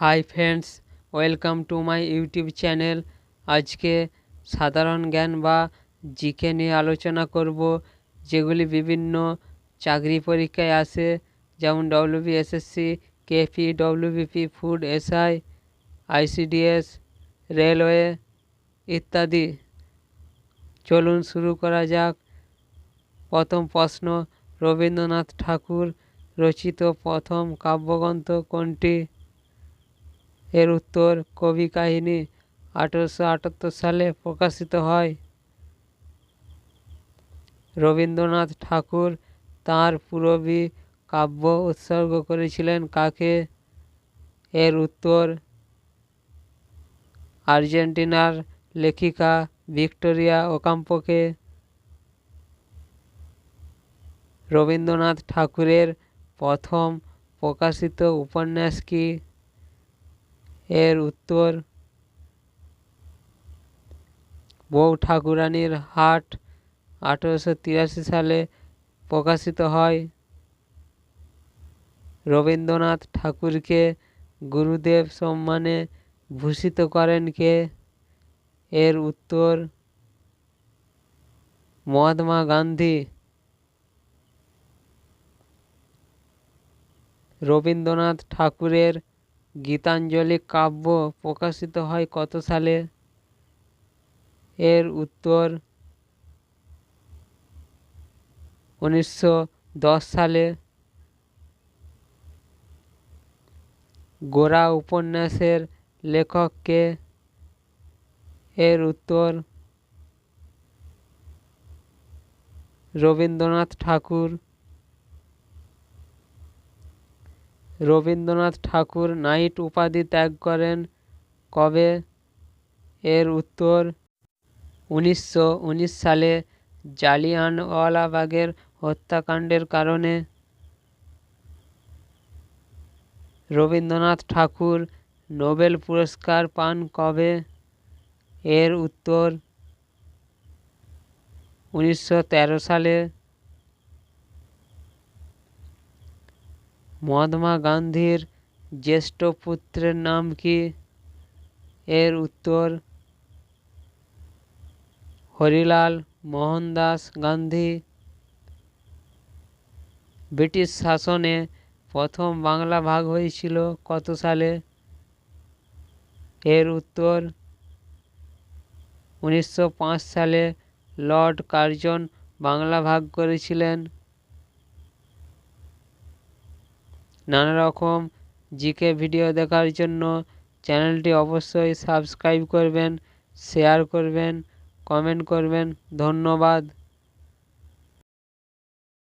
Hi friends, welcome to my YouTube channel. আজকে সাধারণ জ্ঞান বা জিকে নিয়ে আলোচনা করব, যেগুলি বিভিন্ন চাকরি পরীক্ষায় আসে, যেমন WB SSC KP WBP food SI ICDS railway ইত্যাদি। চলুন শুরু করা যাক। প্রথম প্রশ্ন, রবীন্দ্রনাথ ঠাকুর রচিত প্রথম কাব্যগ্রন্থ কোনটি? এর উত্তর কবি কাহিনী আঠেরোশো আটাত্তর সালে প্রকাশিত হয়। রবীন্দ্রনাথ ঠাকুর তাঁর পুরবী কাব্য উৎসর্গ করেছিলেন কাকে? এর উত্তর আর্জেন্টিনার লেখিকা ভিক্টোরিয়া ওকাম্পোকে। রবীন্দ্রনাথ ঠাকুরের প্রথম প্রকাশিত উপন্যাস কি? এর উত্তর, বউ ঠাকুরানীর হাট আঠেরোশো তিরাশি সালে প্রকাশিত হয়। রবীন্দ্রনাথ ঠাকুরকে গুরুদেব সম্মানে ভূষিত করেন কে? এর উত্তর, মহাত্মা গান্ধী। রবীন্দ্রনাথ ঠাকুরের গীতাঞ্জলি কাব্য প্রকাশিত হয় কত সালে? এর উত্তর উনিশশো দশ সালে। গোরা উপন্যাসের লেখককে এর উত্তর রবীন্দ্রনাথ ঠাকুর। রবীন্দ্রনাথ ঠাকুর নাইট উপাধি ত্যাগ করেন। কবে? এর উত্তর উনিশশো উনিশ সালে জালিয়ানওয়ালাবাগের হত্যাকাণ্ডের কারণে। রবীন্দ্রনাথ ঠাকুর নোবেল পুরস্কার পান কবে? এর উত্তর উনিশশো তেরো সালে মহাত্মা গান্ধীর জ্যেষ্ঠ পুত্রের নাম কি? এর উত্তর, হরিলাল মোহনদাস গান্ধী। ব্রিটিশ শাসনে প্রথম বাংলা ভাগ হয়েছিল কত সালে? এর উত্তর, উনিশশো পাঁচ সালে লর্ড কার্জন বাংলা ভাগ করেছিলেন। নানা রকম জিকে ভিডিও দেখার জন্য চ্যানেলটি অবশ্যই সাবস্ক্রাইব করবেন, শেয়ার করবেন, কমেন্ট করবেন। ধন্যবাদ।